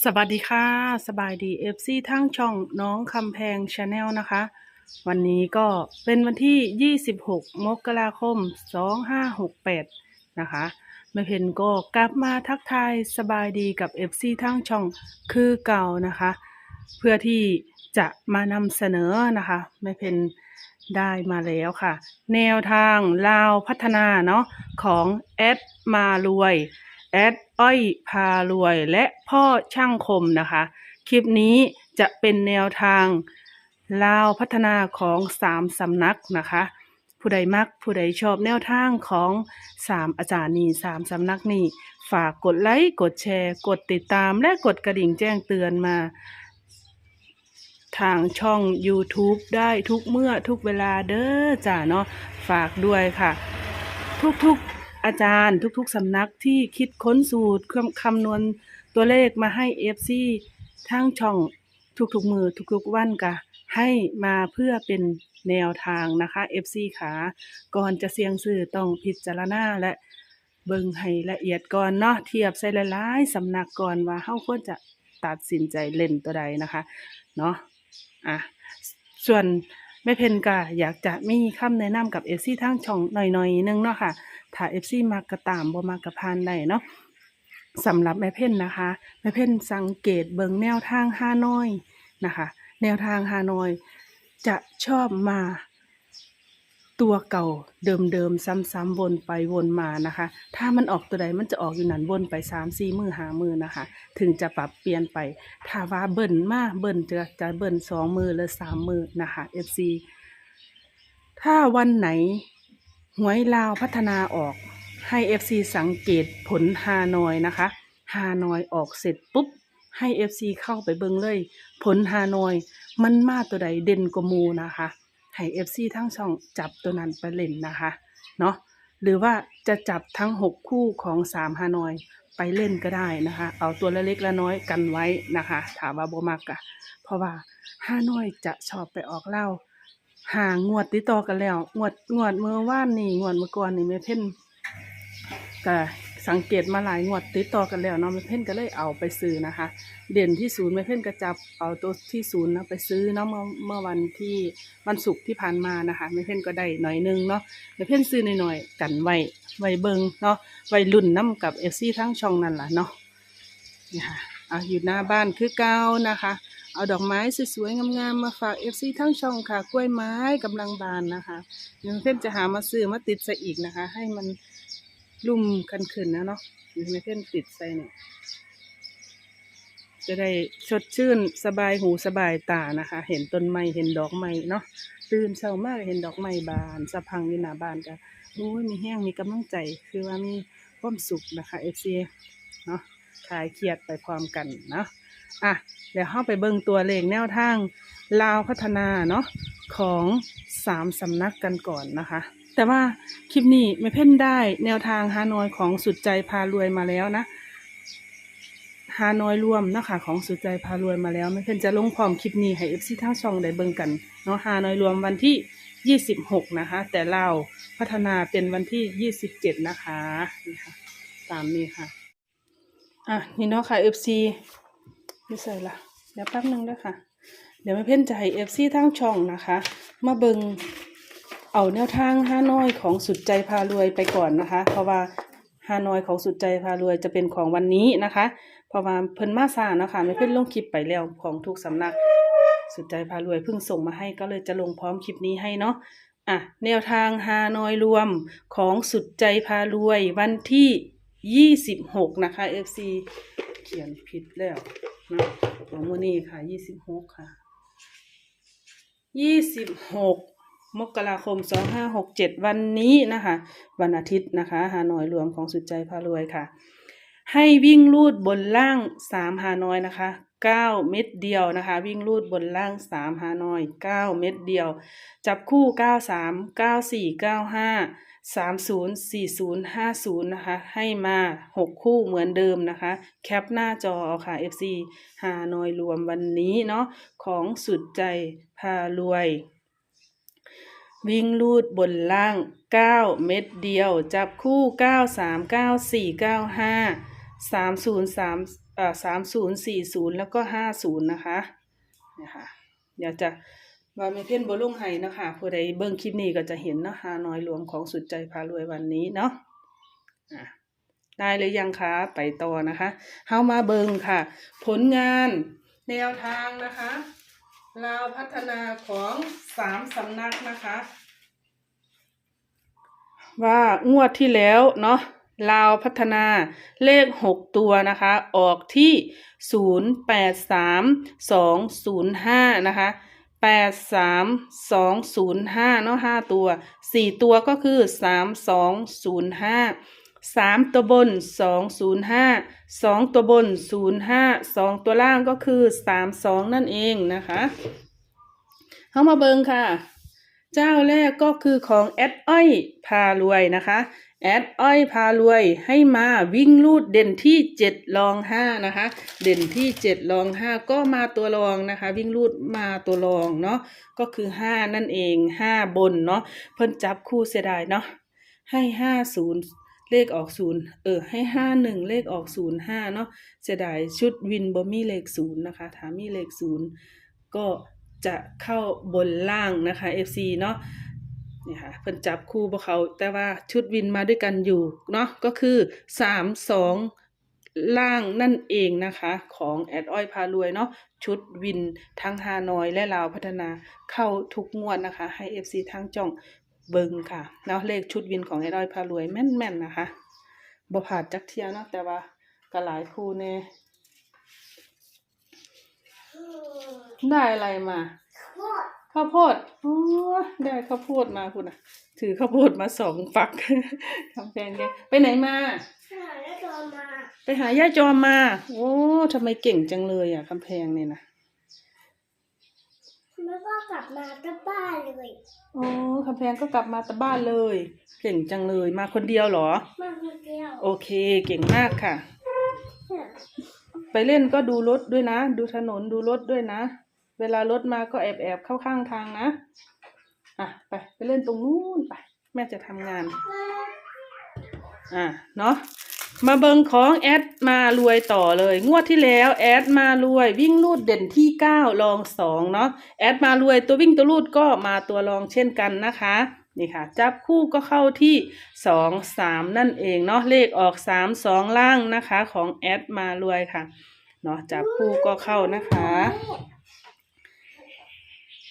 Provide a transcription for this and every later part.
สวัสดีค่ะ สบายดีเอฟซีทั้งช่องน้องคำแพงชาแนลนะคะ วันนี้ก็เป็นวันที่ 26 มกราคม 2568 นะคะแม่เพนก็กลับมาทักทายสบายดีกับ FC ทั้งช่องคือเก่านะคะ เพื่อที่จะมานำเสนอนะคะแม่เพนได้มาแล้วค่ะ แนวทางลาวพัฒนาเนาะของแอดมารวย แอดอ้อยพารวยและพ่อช่างคมนะคะ คลิปนี้จะเป็นแนวทางลาวพัฒนาของสามสำนักนะคะ ผู้ใดมักผู้ใดชอบแนวทางของสามอาจารย์นี่สามสำนักนี่ฝากกดไลค์กดแชร์ กดติดตามและกดกระดิ่งแจ้งเตือนมา ทางช่อง YouTube ได้ทุกเมื่อทุกเวลาเด้อจ้าเนาะฝากด้วยค่ะ ทุกๆ อาจารย์ทุกๆสำนักที่คิดค้นสูตรคำคำนวณตัวเลขมาให้ FC ทางช่องทุกๆมือทุกๆวันกะให้มาเพื่อเป็นแนวทางนะคะ FC ขาก่อนจะเสียงซื้อต้องพิจารณาและเบิ่งให้ละเอียดก่อนเนาะเทียบใส่หลายๆสำนักก่อนว่าเฮาควรจะตัดสินใจเล่นตัวใดนะคะ เนาะอะส่วน แม่เพนกะอยากจะมีคำแนะนำกับเอฟซีทางช่องหน่อยๆนึงเนาะค่ะถ้าเอฟซีมากกระตามบ่มากกระพานได้เนาะสำหรับแม่เพ่นนะคะ แม่เพ่นสังเกตเบิงแนวทางฮานอยนะคะ แนวทางฮานอย จะชอบมา ตัวเก่าเดิมๆซ้ำๆวนไปวนมานะคะ ถ้ามันออกตัวใดมันจะออกอยู่นั่นวนไปสามสี่มือหามือนะคะ ถึงจะปรับเปลี่ยนไป ถ้าว่าเบิ่นมาเบิ่นจะจะเบิ่นสองมือหรือสามมือนะคะ FC ถ้าวันไหนหวยลาวพัฒนาออกให้ FC สังเกตผลฮานอยนะคะฮานอยออกเสร็จปุ๊บให้ FC เข้าไปเบิ่งเลย ผลฮานอยมันมาตัวใดเด่นกว่ามูนะคะ ให้ FC ทั้งช่องจับตัวนั้นไปเล่นนะคะ เนาะหรือว่าจะจับทั้ง 6 คู่ของ3ฮานอยไปเล่นก็ได้นะคะ เอาตัวละเล็กละน้อยกันไว้นะคะ ถามว่าบมักะเพราะว่าฮานอยจะชอบไปออกเหล่าหางวดติดต่อกันแล้ว งวดงวดเมื่อว่านนี่งวดเมื่อก่อนนี่แม่เพ่นก็ สังเกตมาหลายงวดติดต่อกันแล้วเนาะแม่เพ่นก็เลยเอาไปซื้อนะคะ เด่นที่ศูนย์แม่เพ่นก็จับเอาตัวที่ศูนย์นะไปซื้อเนาะเมื่อเมื่อวันที่วันศุกร์ที่ผ่านมานะคะแม่เพ่นก็ได้หน่อยนึงเนาะแม่เพ่นซื้อหน่อยๆกันไว้ไว้เบิงเนาะไว้รุ่นน้ำกับเอฟซีทั้งช่องนั่นแหละเนาะนี่ค่ะอะอยู่หน้าบ้านคือเก้านะคะ เอาดอกไม้สวยๆงามๆมาฝากเอฟซีทั้งช่องค่ะ กล้วยไม้กำลังบานนะคะเดี๋ยวเพื่อนจะหามาซื้อมาติดใส่อีกนะคะ ให้มัน ลุ่มกันขึ้นนะเนาะเดี๋ยวเพื่อนติดใส่เนี่ยจะได้สดชื่นสบายหูสบายตานะคะ เห็นต้นไม้เห็นดอกไม้เนาะตื่นเช้ามากเห็นดอกไม้บานสะพังอยู่หน้าบ้านกันโอ้ยมีแห้งมีกำลังใจคือว่ามีความสุขนะคะเอฟซีเนาะคลายเครียดไปพร้อมกันเนาะอะเดี๋ยวเข้าไปเบิ่งตัวเลขแนวทางลาวพัฒนาเนาะของสามสำนักกันก่อนนะคะ แต่ว่าคลิปนี้ไม่เพ่นได้แนวทางฮานอยของสุดใจพารวยมาแล้วนะฮานอยรวมนะคะของสุดใจพารวยมาแล้ว ไม่เพ่นจะลงพร้อมคลิปนี้ให้เอฟซีทั้งช่องได้เบิ่งกันเนาะฮานอยรวมวันที่ยี่สิบหกนะคะ แต่ลาพัฒนาเป็นวันที่ยี่สิบเจ็ดนะคะนี่ค่ะตามนี้ค่ะอะนี่เนาะค่ะเอฟซีไม่ใส่ละเดี๋ยวแป๊บนึงด้วยค่ะ เดี๋ยวแม่เพ่นจะให้เอฟซีทั้งช่องนะคะ มาเบิง เอาแนวทางฮานอยของสุดใจพารวยไปก่อนนะคะ เพราะว่าฮานอยของสุดใจพารวยจะเป็นของวันนี้นะคะ เพราะว่าเพิ่นมาซาเนาะคะแม่เพิ่นลงคลิปไปแล้วของทุกสำนัก สุดใจพารวยเพิ่งส่งมาให้ก็เลยจะลงพร้อมคลิปนี้ให้เนาะอะแนวทางฮานอยรวมของสุดใจพารวยวันที่ยี่สิบหกนะคะเอฟซีเขียนผิดแล้วนะของมือนี้ค่ะยี่สิบหกค่ะยี่สิบหก มกราคมสองห้าหกเจ็ดวันนี้นะคะ วันอาทิตย์นะคะฮานอยรวมของสุดใจพารวยค่ะ ให้วิ่งลูดบนล่างสามฮานอยนะคะเก้าเม็ดเดียวนะคะ วิ่งลูดบนล่างสามฮานอยเก้าเม็ดเดียว จับคู่เก้าสามเก้าสี่เก้าห้าสามศูนย์สี่ศูนย์ห้าศูนย์นะคะ ให้มาหกคู่เหมือนเดิมนะคะ แคปหน้าจออค่ะ FC ฮานอยรวมวันนี้เนาะของสุดใจพารวย วิ่งลูดบนล่าง 9 เม็ดเดียว จับคู่ 9 3 9 4 9 5 3 0 3อ่าสามศูนย์สี่ศูนย์แล้วก็ห้าศูนย์นะคะเนี่ยค่ะเดี๋ยวจะว่าไม่เพ่นบลุ่งไห้นะคะผู้ใดเบิ่งคลิปนี้ก็จะเห็นเนาะฮาน้อยหลวงของสุดใจพารวยวันนี้เนาะะได้เลยยังคะไปต่อนะคะเฮามาเบิ่งค่ะ ผลงานแนวทางนะคะ ลาวพัฒนาของสามสำนักนะคะ ว่างวดที่แล้วเนาะลาวพัฒนาเลขหกตัวนะคะ ออกที่ศูนย์แปดสามสองศูนย์ห้านะคะแปดสามสองศูนย์ห้าเนาะห้าตัวสี่ตัวก็คือสามสองศูนย์ห้า สาสามตัวบนสองศูนย์ห้าสองตัวบนศูนย์ห้าสองตัวล่างก็คือสามสองนั่นเองนะคะ เข้ามาเบิงค่ะ เจ้าแรกก็คือของแอดอ้อยพารวยนะคะแอดอ้อยพารวยให้มาวิ่งลูดเด่นที่เจ็ดรองห้านะคะ เด่นที่เจ็ดรองห้าก็มาตัวรองนะคะ วิ่งลูดมาตัวรองเนาะก็คือห้านั่นเองห้าบนเนาะเพิ่นจับคู่เสียดายเนาะให้ห้าศูนย์ เลขออกศูนย์เออให้ห้าหนึ่งเลขออกศูนย์ห้าเนาะเสียดายชุดวินบ่มีเลขศูนย์นะคะถามีเลขศูนย์ก็จะเข้าบนล่างนะคะ FC เนาะนี่ค่ะเพิ่นจับคู่พวกเขาแต่ว่าชุดวินมาด้วยกันอยู่เนาะก็คือสามสองล่างนั่นเองนะคะของแอดอ้อยพารวยเนาะชุดวินทั้งฮานอยและลาวพัฒนาเข้าทุกงวดนะคะ ให้ FC ทั้งจ่อง เบิงค่ะเนาะเลขชุดวินของแอดอ้อยพารวยแม่นๆนะคะบ่ผ่านจักเทียเนาะแต่ว่าก็หลายคู่แน่ได้อะไรมาข้าวโพดโอ้ยได้ข้าวโพดมาคุณอะถือข้าวโพดมาสองฝักทำแพงแกไปไหนมาหาแล้วตัวมา ไปหาย่าจอมมา โอ้ทำไมเก่งจังเลยอะคำแพงเนี่ยนะแล้ว ก็กลับมาที่บ้านเลยโอ้คำแพงก็กลับมาแต่บ้านเลย เก่งจังเลยมาคนเดียวเหรอ มาคนเดียวโอเค เก่งมากค่ะ ไปเล่นก็ดูรถด้วยนะ ดูถนนดูรถด้วยนะ เวลารถมาก็แอบแอบเข้าข้างทางนะ อะไปไปเล่นตรงนู้นไป แม่จะทำงาน อะเนาะ มาเบิงของแอดมารวยต่อเลย งวดที่แล้วแอดมารวยวิ่งลูดเด่นที่เก้ารองสองเนาะแอดมารวยตัววิ่งตัวลูดก็มาตัวรองเช่นกันนะคะนี่ค่ะ จับคู่ก็เข้าที่สองสามนั่นเองเนาะเลขออกสามสองล่างนะคะของแอดมารวยค่ะเนาะจับคู่ก็เข้านะคะ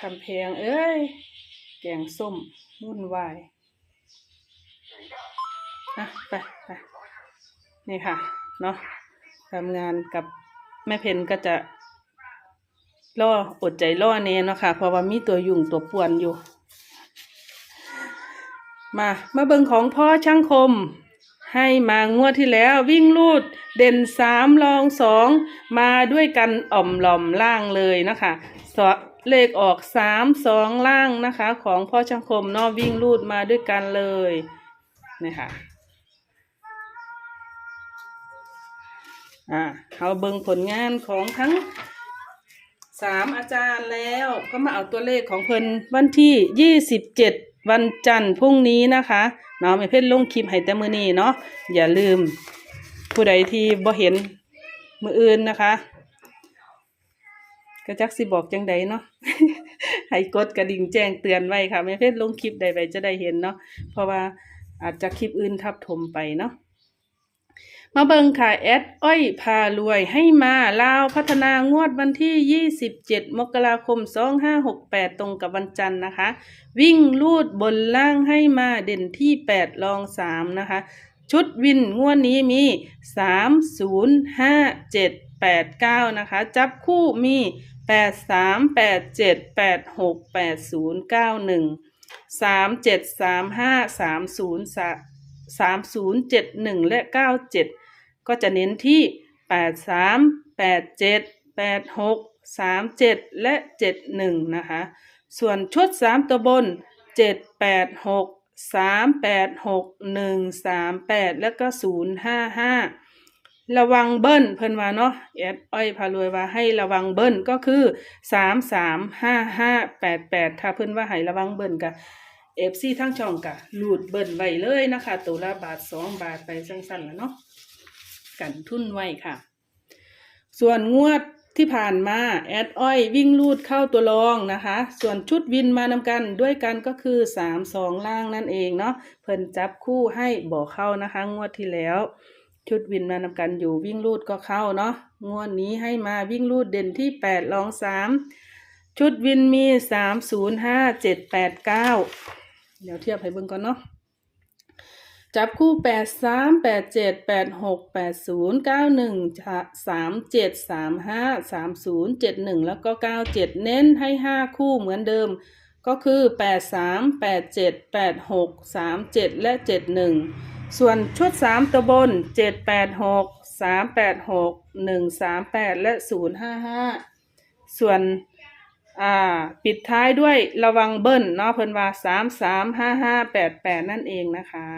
คำแพลงเอ้ย แกงส้มวุ่นวายอะไปไป นี่ค่ะเนาะทำงานกับแม่เพนก็จะล่ออดใจล่อเนเนาะค่ะเพราะว่ามีตัวยุ่งตัวป่วนอยู่ มามาเบิ่งของพ่อช่างคม ให้มางวดที่แล้ววิ่งลูดเด่นสามรองสองมาด้วยกันอ่อมหล่อมล่างเลยนะคะสเลขออกสามสองล่างนะคะ ของพ่อช่างคมนาะวิ่งลูดมาด้วยกันเลยนี่ค่ะ อ่าเราเบิ่งผลงานของทั้งสามอาจารย์แล้วก็มาเอาตัวเลขของเพิ่นวันที่ยี่สิบเจ็ดวันจันทร์พรุ่งนี้นะคะเนาะไม่เพิ่นลงคลิปให้แต่มือนี้เนาะอย่าลืมผู้ใดที่บ่เห็นมืออื่นนะคะก็จักสิบอกจังใดเนาะให้กดกระดิ่งแจ้งเตือนไว้ค่ะไม่เพิ่นลงคลิปใดไปจะได้เห็นเนาะเพราะว่าอาจจะคลิปอื่นทับถมไปเนาะ มาเบิงค่ะแอดอ้อยพารวยให้มาลาวพัฒนางวดวันที่ 27 มกราคม 2568 ตรงกับวันจันทร์นะคะ วิ่งลูดบนล่างให้มาเด่นที่ 8 รอง 3 นะคะ ชุดวินงวดนี้มี 3 0 5 7 8 9 นะคะ จับคู่มี 8 3 8 7 8 6 8 0 9 1 3 7 3 5 3 0 3 0 7 1 และ 97 ก็จะเน้นที่ 8 3 8 7 8 6 3 7 และ 71 นะคะ ส่วนชุด 3 ตัวบน 7 8 6 3 8 6 1 3 8 แล้วก็ 0 5 5 ระวังเบิ้ลเพิ่นว่าเนาะแอดอ้อยพารวยว่าให้ระวังเบิ้ลก็คือ 3 3 5 5 8 8 ถ้าเพิ่นว่าให้ระวังเบิ้ลก็เอฟซีทั้งช่องกะหลูดเบิ้ลไว้เลยนะคะ ตัวละบาท2บาทไปสั้นๆแล้วเนาะ กันทุนไว้ค่ะ ส่วนงวดที่ผ่านมาแอดอ้อยวิ่งลูดเข้าตัวรองนะคะ ส่วนชุดวินมานำกันด้วยกันก็คือ3 2ล่างนั่นเองเนาะเพิ่นจับคู่ให้บอกเข้านะคะ งวดที่แล้ว ชุดวินมานำกันอยู่วิ่งลูดก็เข้าเนาะงวดนี้ให้มาวิ่งลูดเด่นที่8ลอง3ชุดวินมี3 0 5 7 8 9เดี๋ยวเทียบให้เบิ่งก่อนเนาะ จับคู่แปดสามแปดเจ็ดแปดหกแปดศูนย์เก้าหนึ่งสามเจ็ดสามห้าสามศูนย์เจ็ดหนึ่งแล้วก็เก้าเจ็ดเน้นให้ห้าคู่เหมือนเดิม ก็คือแปดสามแปดเจ็ดแปดหกสามเจ็ดและเจ็ดหนึ่งส่วนชุดสามตัวบนเจ็ดแปดหกสามแปดหกหนึ่งสามแปดและศูนย์ห้าห้าส่วนอ่าปิดท้ายด้วยระวังเบิ้ลเนาะเพิ่นว่าสามสามห้าห้าแปดแปดนั่นเองนะคะ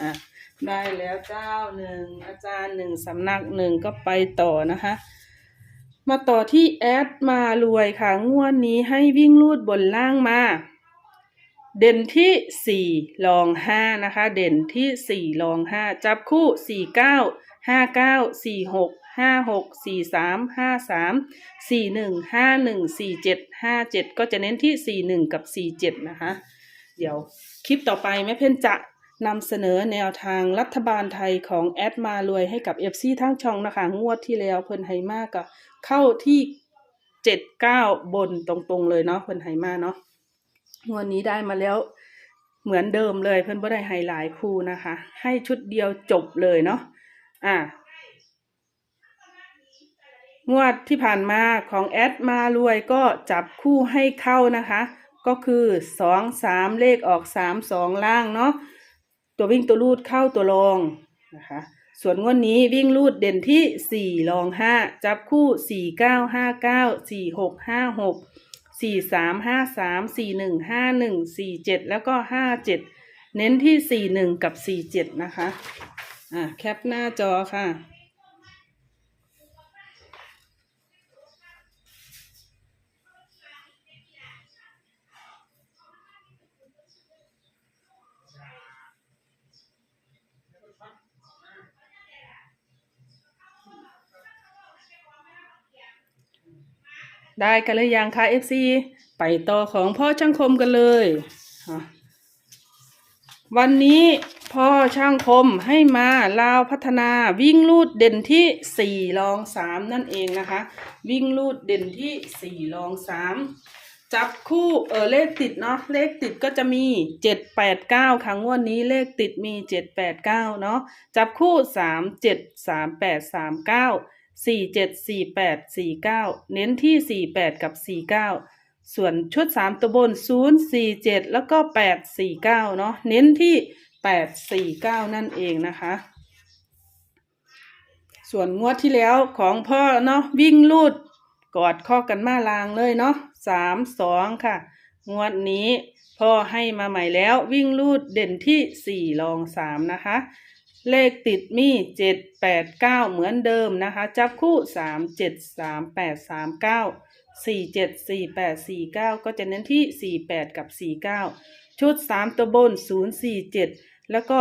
อะได้แล้วเจ้าหนึ่งอาจารย์หนึ่งสำนักหนึ่งก็ไปต่อนะคะ มาต่อที่แอดมารวยค่ะ งวดนี้ให้วิ่งลูดบนล่างมา เด่นที่สี่ลองห้านะคะ เด่นที่สี่ลองห้าจับคู่สี่เก้าห้าเก้าสี่หกห้าหกสี่สามห้าสามสี่หนึ่งห้าหนึ่งสี่เจ็ดห้าเจ็ดก็จะเน้นที่สี่หนึ่งกับสี่เจ็ดนะคะ เดี๋ยวคลิปต่อไปแม่เพ่นจะ นำเสนอแนวทางรัฐบาลไทยของแอดมารวยให้กับ FC ทั้งช่องนะคะ งวดที่แล้วเพิ่นให้มากก็เข้าที่เจ็ดเก้าบนตรงๆเลยเนาะเพิ่นให้มาเนาะงวดนี้ได้มาแล้วเหมือนเดิมเลยเพิ่นบ่ได้ให้หลายคู่นะคะ ให้ชุดเดียวจบเลยเนาะอะงวดที่ผ่านมาของแอดมารวยก็จับคู่ให้เข้านะคะ ก็คือสองสามเลขออกสามสองล่างเนาะ ตัววิ่งตัวลูดเข้าตัวรองนะคะส่วนงวดนี้วิ่งลูดเด่นที่สี่รองห้าจับคู่สี่เก้าห้าเก้าสี่หกห้าหกสี่สามห้าสามสี่หนึ่งห้าหนึ่งสี่เจ็ดแล้วก็ห้าเจ็ดเน้นที่สี่หนึ่งกับสี่เจ็ดนะคะอ่าแคปหน้าจอค่ะ ได้กันเลยยังคะ FC ไปต่อของพ่อช่างคมกันเลย วันนี้พ่อช่างคมให้มาลาวพัฒนาวิ่งลูดเด่นที่สี่รองสามนั่นเองนะคะ วิ่งลูดเด่นที่สี่รองสามจับคู่เออเลขติดเนาะเลขติดก็จะมีเจ็ดแปดเก้าครั้งวันนี้เลขติดมีเจ็ดแปดเก้าเนาะจับคู่สามเจ็ดสามแปดสามเก้า สี่เจ็ดสี่แปดสี่เก้าเน้นที่สี่แปดกับสี่เก้าส่วนชุดสามตัวบนศูนย์สี่เจ็ดแล้วก็แปดสี่เก้าเนาะเน้นที่แปดสี่เก้านั่นเองนะคะ ส่วนงวดที่แล้วของพ่อเนาะวิ่งลูดกอดข้อกันมาลางเลยเนาะสามสองค่ะ งวดนี้พ่อให้มาใหม่แล้ววิ่งลูดเด่นที่สี่รองสามนะคะ เลขติดมีเจ็ดแปดเก้าเหมือนเดิมนะคะ จับคู่สามเจ็ดสามแปดสามเก้าสี่เจ็ดสี่แปดสี่เก้าก็จะเน้นที่สี่แปดกับสี่เก้าชุดสามตัวบนศูนย์สี่เจ็ดแล้วก็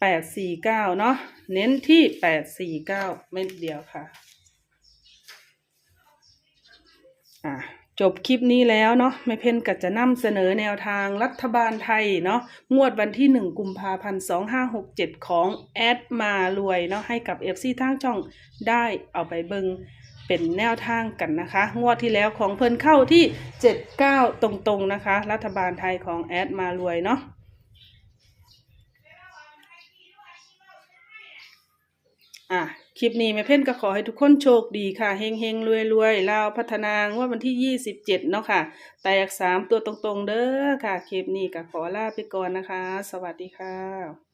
แปดสี่เก้าเนาะเน้นที่แปดสี่เก้าเม็ดเดียวค่ะ อะ จบคลิปนี้แล้วเนาะแม่เพนก็จะนำเสนอแนวทางรัฐบาลไทยเนาะงวดวันที่ 1 กุมภาพันธ์2567 ของแอดมารวยเนาะให้กับ FC ทางช่องได้เอาไปเบิงเป็นแนวทางกันนะคะ งวดที่แล้วของเพิ่นเข้าที่ 79 ตรงๆนะคะ รัฐบาลไทยของแอดมารวยเนาะอะ คลิปนี้แม่เพ่นก็ขอให้ทุกคนโชคดีค่ะ เฮงเฮงรวยรวยๆลาวพัฒนางวดวันที่ 27 เนาะค่ะ แตกสามตัวตรงๆ เด้อค่ะ คลิปนี้ก็ขอลาไปก่อนนะคะ สวัสดีค่ะ